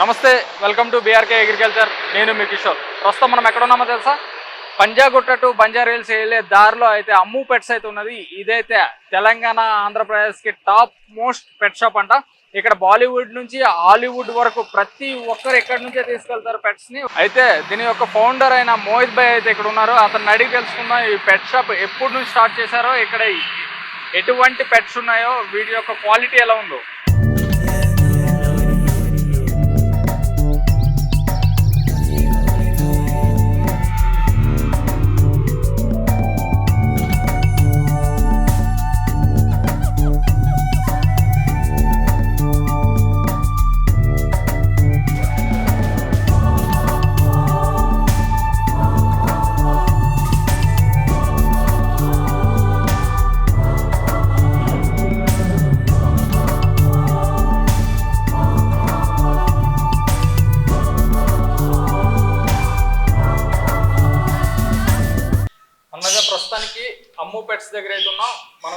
నమస్తే welcome to BRK agriculture నేను మీ కిషోర్. ప్రస్తుతం మనం ఎక్కడ ఉన్నామో తెలుసా? పంజాగుట్ట టు బంజారా హిల్స్ వెళ్ళే దారిలో అయితే అమ్ము పెట్స్ అయితే ఉన్నది. ఇదైతే తెలంగాణ ఆంధ్రప్రదేశ్కి టాప్ మోస్ట్ పెట్ షాప్ అంట. ఇక్కడ బాలీవుడ్ నుంచి హాలీవుడ్ వరకు ప్రతి ఒక్కరు ఎక్కడి నుంచే తీసుకెళ్తారు పెట్స్ని. అయితే దీని యొక్క ఫౌండర్ అయిన మోహిత్ భాయ్ అయితే ఇక్కడ ఉన్నారు. అతను అడిగి తెలుసుకుందాం ఈ పెట్ షాప్ ఎప్పుడు నుంచి స్టార్ట్ చేశారో ఇక్కడ ఎటువంటి పెట్స్ ఉన్నాయో వీటి యొక్క క్వాలిటీ ఎలా ఉందో.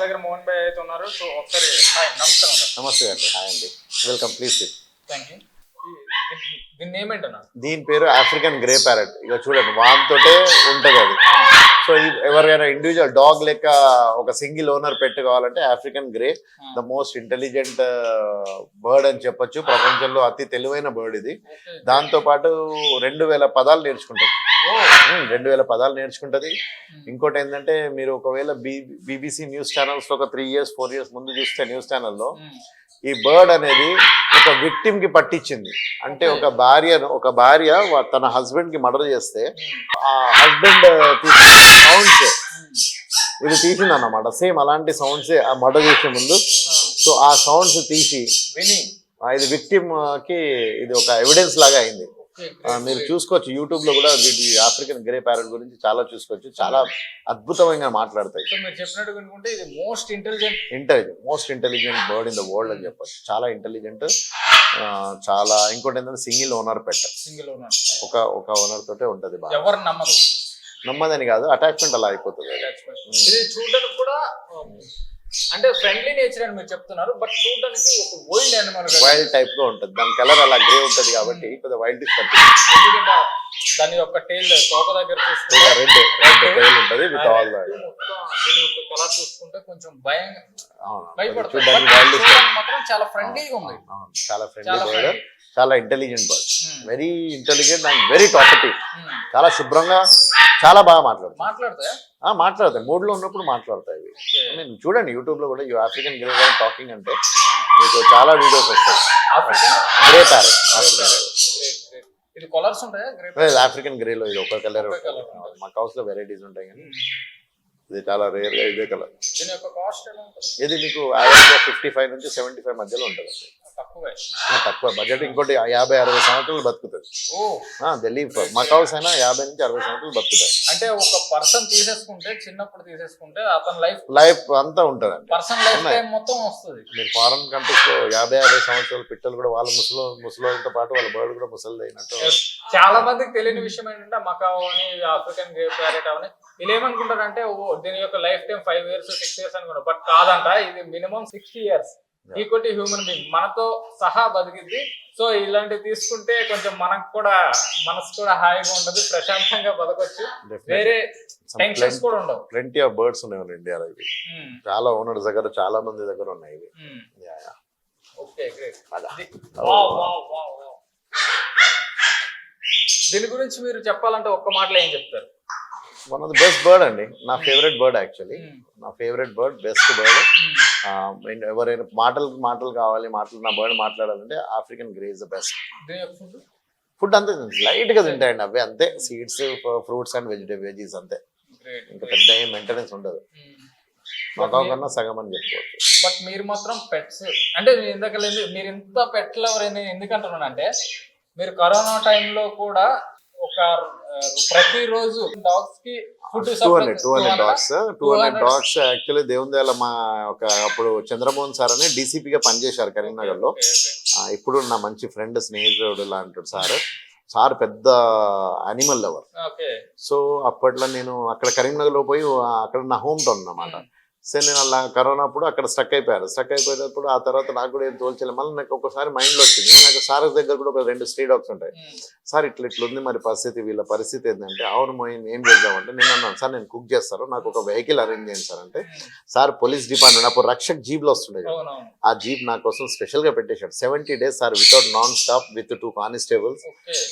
దగ్గర మోహన్ భాయ్ అయితే ఉన్నారు సో ఒకసారి హాయ్ నమస్కారం సార్ నమస్తే అండి హాయ్ అండి. Welcome please sit thank you దీన్ని నేమ్ ఏంటన్నా? దీని పేరు ఆఫ్రికన్ గ్రే ప్యారెట్ ఇక చూడండి వాటితోటే ఉంటుంది అది సో ఎవరికైనా ఇండివిజువల్ డాగ్ లెక్క ఒక సింగిల్ ఓనర్ పెట్ కావాలంటే African grey the most intelligent bird అని చెప్పొచ్చు. ప్రపంచంలో అతి తెలివైన బర్డ్ ఇది. దాంతో పాటు రెండు వేల పదాలు నేర్చుకుంటుంది. రెండు వేల పదాలు నేర్చుకుంటది. ఇంకోటి ఏంటంటే మీరు ఒకవేళ బీబీసీ న్యూస్ ఛానల్స్ ఒక త్రీ ఇయర్స్ ఫోర్ ఇయర్స్ ముందు చూస్తే న్యూస్ ఛానల్లో ఈ బర్డ్ అనేది ఒక విక్టిమ్కి పట్టించింది. అంటే ఒక భార్య ఒక భార్య తన హస్బెండ్కి మర్డర్ చేస్తే ఆ హస్బెండ్ సౌండ్స్ ఇది తీసింది అన్నమాట సేమ్ అలాంటి సౌండ్స్ ఆ మర్డర్ చేసే ముందు. సో ఆ సౌండ్స్ తీసి ఇది విక్టిమ్కి ఇది ఒక ఎవిడెన్స్ లాగా అయింది. మీరు చూసుకోవచ్చు యూట్యూబ్లో కూడా వీటి ఆఫ్రికన్ గ్రే ప్యారెట్ గురించి చాలా చూసుకోవచ్చు. చాలా అద్భుతంగా మాట్లాడతాయి. సో మీరు చెప్పినట్టు అనుకుంటే ఇది most intelligent intelligent most intelligent bird in the world అని చెప్పొచ్చు. చాలా ఇంటెలిజెంట్ చాలా ఇంకోటి ఏంటంటే సింగిల్ ఓనర్ పెట్ట సింగిల్ ఓనర్ ఒక ఒక ఓనర్ తోటే ఉంటది ఎవరు నమ్మరు? నమ్మదని కాదు అటాచ్మెంట్ అలా అయిపోతుంది. ఇది చూడడానికి కూడా అంటే ఫ్రెండ్లీ నేచర్ అని మీరు చెప్తున్నారు బట్ చూడడానికి ఒక వైల్డ్ అనిమల్ వైల్డ్ టైప్గా ఉంటది. దాని కలర్ అలా గ్రే ఉంటది కాబట్టి కొద్దిగా వైల్డ్ ఎందుకంటే దాని యొక్క టైల్ తోక దగ్గర చూసుకుంటే రెడ్ రెడ్ టైల్ ఉంటది విత్ ఆల్ దీని యొక్క కలర్ చూసుకుంటే కొంచెం భయం భయపడుతుంది వైల్డ్ మాత్రం చాలా ఫ్రెండ్లీగా ఉంది. చాలా ఫ్రెండ్లీ బర్డ్. చాలా intelligent bird Hmm. Very intelligent and very Hmm. చాలా శుభ్రంగా చాలా బాగా మాట్లాడుతాయి? మాట్లాడితే ఆ, మాట్లాడతాయి. మూడ్లో ఉన్నప్పుడు మాట్లాడతాయి ఇవి. mean, చూడండి యూట్యూబ్లో కూడా you African grey parrot talking అంటే మీకు చాలా వీడియోస్ వస్తాయి. Grey parrot African African grey లో ఇది ఒక కలర్ మా హౌస్లో వెరైటీస్ ఉంటాయి కానీ ఇది చాలా రేర్గా ఇదే కలర్ ఇది మీకు యావరేజ్గా ఫిఫ్టీ ఫైవ్ నుంచి సెవెంటీ ఫైవ్ మధ్యలో ఉంటుంది. తక్కువే. బడ్జెట్ ఇంకోటి యాభై అరవై సంవత్సరాలు బతుకుతుంది. ఢిల్లీ మకౌస్ అయినా యాభై నుంచి అరవై సంవత్సరాలు బతుకుతాయి. అంటే ఒక పర్సన్ తీసేసుకుంటే చిన్నప్పుడు తీసేసుకుంటే అతని లైఫ్ లైఫ్ అంతా ఉంటుందండి. పర్సన్ లైఫ్ మొత్తం వస్తుంది. మీరు ఫారెన్ కంట్రీస్లో యాభై యాభై సంవత్సరాల పిట్టలు కూడా వాళ్ళ ముసలో ముసలితో పాటు వాళ్ళ బర్డ్ కూడా ముసలిది అయినట్టు. చాలా మందికి తెలియని విషయం ఏంటంటే మకావ్ అని ఆఫ్రికన్ గ్రే ప్యారెట్ అని. వీళ్ళు ఏమనుకుంటారంటే ఓ దీని యొక్క lifetime five years six years అనుకుంటారు బట్ కాదంట ఇది minimum sixty years. Equal human being మనతో సహా బతికిద్ది. సో ఇలాంటివి తీసుకుంటే కొంచెం మనకు కూడా మనసు కూడా హాయిగా ఉంటుంది ప్రశాంతంగా బతకొచ్చు. వేరే టెన్షన్స్ కూడా ఉండవు. ప్lenty ఆఫ్ బర్డ్స్ ఉన్నాయి మన ఇండియాలో ఇవి. ఉమ్, చాలా ఓనర్స్ దగ్గర చాలా మంది దగ్గర ఉన్నాయి ఇవి. ఉమ్. Yeah, yeah. ఓకే గ్రేట్ అలా. దీని గురించి మీరు చెప్పాలంటే ఒక్క మాటలో ఏం చెప్తారు? One of the best bird అండి. నా ఫేవరెట్ బర్డ్ యాక్చువల్లీ Hmm. నా ఫేవరెట్ బర్డ్ బెస్ట్ బర్డ్. ఎవరైనా మాటలు మాటలు కావాలి మాటలు నా బర్డ్ మాట్లాడాలంటే African grey is the best food? అంతే లైట్గా తింటాయండి అవి అంతే. Seeds fruits and vegetable veggies అంతే. ఇంకా పెద్ద ఏం మెయింటెనెన్స్ ఉండదు. మాకు కన్నా సగం అని చెప్పుకోవచ్చు. బట్ మీరు మాత్రం పెట్స్ అంటే మీరు ఇందాక మీరు ఇంత పెట్ లవర్ అని ఎందుకంటున్నానంటే మీరు కరోనా టైంలో కూడా ఒక ప్రతిరోజు డాగ్స్కి two hundred two hundred dogs two hundred dogs actually దేవుని దేవాల మా ఒక అప్పుడు చంద్రమోహన్ సార్ అని డీసీపీగా పనిచేశారు కరీంనగర్లో ఇప్పుడు నా మంచి ఫ్రెండ్ స్నేహితుడు లాంటి సార్ సార్ పెద్ద అనిమల్ లవర్ సో అప్పట్లో నేను అక్కడ కరీంనగర్లో పోయి అక్కడ నా హోమ్ టౌన్ అన్నమాట సరే నేను అలా కరోనా అప్పుడు అక్కడ స్టక్ అయిపోయాను స్టక్ అయిపోయినప్పుడు ఆ తర్వాత నాకు కూడా ఏం తోల్చలేదు మళ్ళీ నాకు ఒకసారి మైండ్లో వచ్చింది. నాకు సార్ దగ్గర కూడా ఒక రెండు స్ట్రీ డాగ్స్ ఉంటాయి. సార్ ఇట్లా ఇట్లా ఉంది మరి పరిస్థితి. వీళ్ళ పరిస్థితి ఏంటంటే అవును మోయిన్ ఏం చేద్దామంటే నేను అన్నాను సార్ నేను కుక్ చేస్తాను. నాకు ఒక వెహికల్ అరేంజ్ చేయండి సార్. అంటే సార్ పోలీస్ డిపార్ట్మెంట్ అప్పుడు రక్షక్ జీప్లో వస్తుండే ఆ జీప్ నా కోసం స్పెషల్గా పెట్టేశాడు. Seventy days sir without non stop with two constables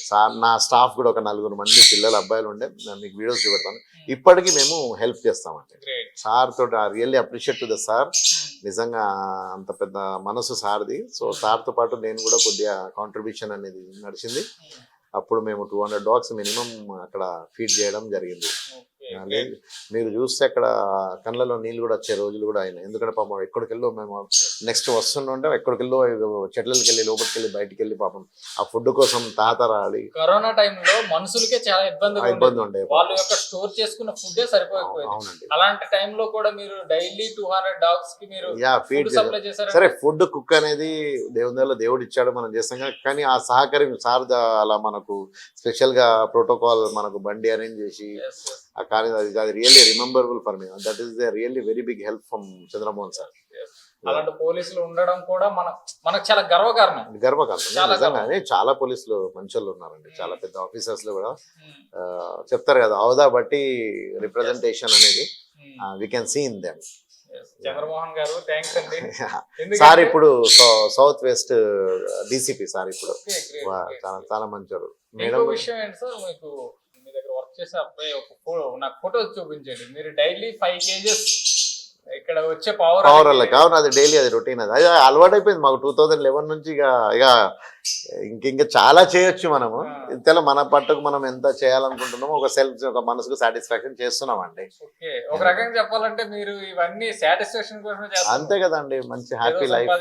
sir నా స్టాఫ్ కూడా ఒక నలుగురు మంది పిల్లలు అబ్బాయిలు ఉండే నేను మీకు వీడియోస్ చూపెడతాను. ఇప్పటికీ మేము హెల్ప్ చేస్తామండి. సార్ తోటి really appreciate to the sir నిజంగా అంత పెద్ద మనసు సార్ది. సో సార్తో పాటు నేను కూడా కొద్దిగా కాంట్రిబ్యూషన్ అనేది నడిచింది. అప్పుడు మేము టూ హండ్రెడ్ డాగ్స్ మినిమం అక్కడ ఫీడ్ చేయడం జరిగింది. మీరు చూస్తే అక్కడ కళ్ళలో నీళ్ళు కూడా వచ్చే రోజులు కూడా అయినాయి. ఎందుకంటే పాపం ఎక్కడికి వెళ్ళో మేము నెక్స్ట్ వస్తుంటే ఎక్కడికి వెళ్ళో చెట్లకి వెళ్ళి లోపలికి వెళ్ళి బయటికి వెళ్ళి పాపం ఆ ఫుడ్ కోసం తాతరాడి కరోనా టైంలో మనుషులకే చాలా ఇబ్బంది ఇబ్బంది ఉండే వాళ్ళ యొక్క స్టోర్ చేసుకున్న ఫుడ్ సరిపోకపోయింది. అవునండి. అలాంటి టైంలో కూడా మీరు డైలీ టూ హండ్రెడ్ డాగ్స్కి మీరు యా ఫుడ్ ఫీడ్ సప్లై చేశారు? సరే ఫుడ్ కుక్ అనేది దేవుని దేవుడు ఇచ్చాడు మనం చేస్తాం. కానీ కానీ ఆ సహకారి సార్ అలా మనకు స్పెషల్గా ప్రోటోకాల్ మనకు బండి అరేంజ్ చేసి కానీ అది అది really rememberable for me that is the really very big help from Chandramohan sir. అలాంటి పోలీసులు ఉండడం కూడా మన మనకు చాలా గర్వకారణం. గర్వకారణం. చాలా నిజంగానే చాలా పోలీసులు మంచోళ్ళు ఉన్నారండి. చాలా పెద్ద ఆఫీసర్స్లో కూడా. ఆ, చెప్తారు కదా అవదా బట్టి రిప్రజెంటేషన్ అనేది we can see in them Chandramohan garu thanks అండి. సార్ ఇప్పుడు సౌత్ వెస్ట్ డీసీపీ సార్ ఇప్పుడు. చాలా చాలా మంచోరు మేడం విషయం ఏంటి సార్ మీకు వర్క్ చేసే అబ్బాయి ఒక ఫోటో నాకు ఫోటోస్ చూపించండి. మీరు డైలీ ఫైవ్ కేజెస్ ఇక్కడ వచ్చే పవర్ పవర్ వల్ల కావున అది డైలీ అది రొటీన్ అది. అది అలవాటు అయిపోయింది మాకు టూ థౌజండ్ లెవెన్ నుంచి ఇక ఇక ఇంక ఇంకా చాలా చేయొచ్చు మనము. ఇంతలో మన పట్టుకు మనం ఎంత చేయాలనుకుంటున్నామో ఒక సెల్ఫ్ ఒక మనసుకు సాటిస్ఫాక్షన్ చేస్తున్నాం అండి ఓకే. ఒక రకంగా చెప్పాలంటే మీరు ఇవన్నీ సాటిస్ఫాక్షన్ కోసం అంతే కదండి. మంచి హ్యాపీ లైఫ్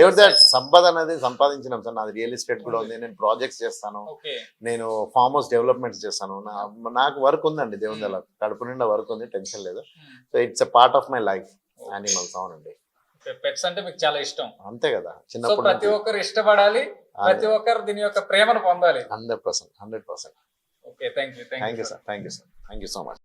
దేవుడి సంపద అనేది సంపాదించినాం సార్. నాది రియల్ ఎస్టేట్ కూడా ఉంది. నేను ప్రాజెక్ట్స్ చేస్తాను. నేను ఫార్మ్ హౌస్ డెవలప్మెంట్స్ చేస్తాను. నాకు వర్క్ ఉందండి దేవుని దగ్గర కడుపు నిండా వర్క్ ఉంది. టెన్షన్ లేదు. So it's a part of my life animals అవునండి పెట్స్ అంటే మీకు చాలా ఇష్టం. అంతే కదా. చిన్నప్పుడు ప్రతి ఒక్కరు ఇష్టపడాలి ప్రతి ఒక్కరు దీని యొక్క ప్రేమను పొందాలి. Hundred percent hundred percent. Okay thank you thank you sir thank you sir. Thank you so much.